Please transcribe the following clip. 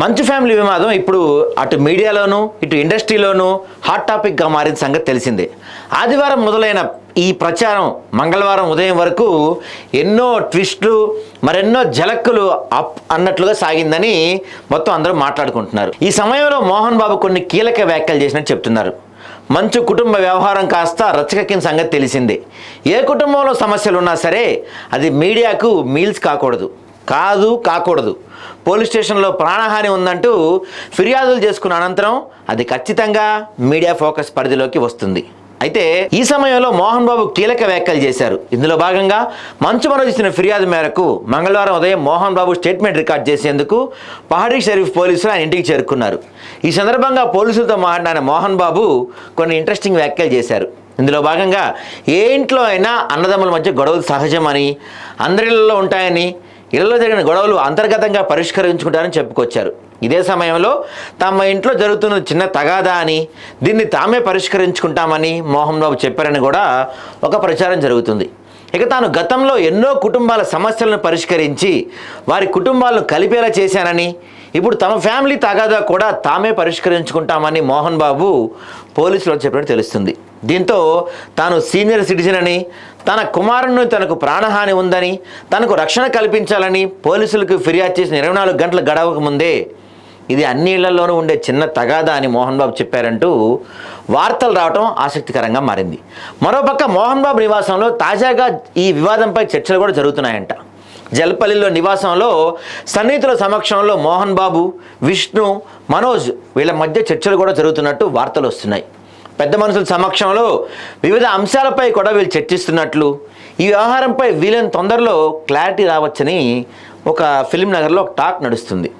మంచు ఫ్యామిలీ వివాదం ఇప్పుడు అటు మీడియాలోనూ ఇటు ఇండస్ట్రీలోనూ హాట్ టాపిక్గా మారిన సంగతి తెలిసిందే. ఆదివారం మొదలైన ఈ ప్రచారం మంగళవారం ఉదయం వరకు ఎన్నో ట్విస్టులు మరెన్నో జలక్కులు అప్ అన్నట్లుగా సాగిందని మొత్తం అందరూ మాట్లాడుకుంటున్నారు. ఈ సమయంలో మోహన్ బాబు కొన్ని కీలక వ్యాఖ్యలు చేసినట్టు చెప్తున్నారు. మంచు కుటుంబ వ్యవహారం కాస్త రచ్చకెక్కిన సంగతి తెలిసిందే. ఏ కుటుంబంలో సమస్యలు ఉన్నా సరే అది మీడియాకు మీల్స్ కాకూడదు. కాదు కాకూడదు. పోలీస్ స్టేషన్లో ప్రాణహాని ఉందంటూ ఫిర్యాదులు చేసుకున్న అనంతరం అది ఖచ్చితంగా మీడియా ఫోకస్ పరిధిలోకి వస్తుంది. అయితే ఈ సమయంలో మోహన్ బాబు కీలక వ్యాఖ్యలు చేశారు. ఇందులో భాగంగా మంచు మనోజ్ ఇచ్చిన ఫిర్యాదు మేరకు మంగళవారం ఉదయం మోహన్ బాబు స్టేట్మెంట్ రికార్డ్ చేసేందుకు పహాడీ షరీఫ్ పోలీసులు ఆయన ఇంటికి చేరుకున్నారు. ఈ సందర్భంగా పోలీసులతో మాట్లాడిన మోహన్ బాబు కొన్ని ఇంట్రెస్టింగ్ వ్యాఖ్యలు చేశారు. ఇందులో భాగంగా ఏ ఇంట్లో అయినా అన్నదమ్ముల మధ్య గొడవలు సహజమని అందరిలో ఉంటాయని ఇళ్ళలో జరిగిన గొడవలు అంతర్గతంగా పరిష్కరించుకుంటారని చెప్పుకొచ్చారు. ఇదే సమయంలో తమ ఇంట్లో జరుగుతున్న చిన్న తగాదా అని దీన్ని తామే పరిష్కరించుకుంటామని మోహన్ బాబు చెప్పారని కూడా ఒక ప్రచారం జరుగుతుంది. ఇక తాను గతంలో ఎన్నో కుటుంబాల సమస్యలను పరిష్కరించి వారి కుటుంబాలను కలిపేలా చేశానని ఇప్పుడు తమ ఫ్యామిలీ తగాదా కూడా తామే పరిష్కరించుకుంటామని మోహన్ బాబు పోలీసులు చెప్పినట్టు తెలుస్తుంది. దీంతో తాను సీనియర్ సిటిజన్ అని తన కుమారుని తనకు ప్రాణహాని ఉందని తనకు రక్షణ కల్పించాలని పోలీసులకు ఫిర్యాదు చేసిన ఇరవై నాలుగు గంటలు గడవక ముందే ఇది అన్ని ఇళ్ళలోనూ ఉండే చిన్న తగాదా అని మోహన్ బాబు చెప్పారంటూ వార్తలు రావడం ఆసక్తికరంగా మారింది. మరోపక్క మోహన్ బాబు నివాసంలో తాజాగా ఈ వివాదంపై చర్చలు కూడా జరుగుతున్నాయంట. జల్పల్లిలో నివాసంలో సన్నిహితుల సమక్షంలో మోహన్ బాబు విష్ణు మనోజ్ వీళ్ళ మధ్య చర్చలు కూడా జరుగుతున్నట్టు వార్తలు వస్తున్నాయి. పెద్ద మనుషుల సమక్షంలో వివిధ అంశాలపై కూడా వీళ్ళు చర్చిస్తున్నట్లు ఈ వ్యవహారంపై వీలైన తొందరలో క్లారిటీ రావచ్చని ఒక ఫిలిం నగర్లో ఒక టాక్ నడుస్తుంది.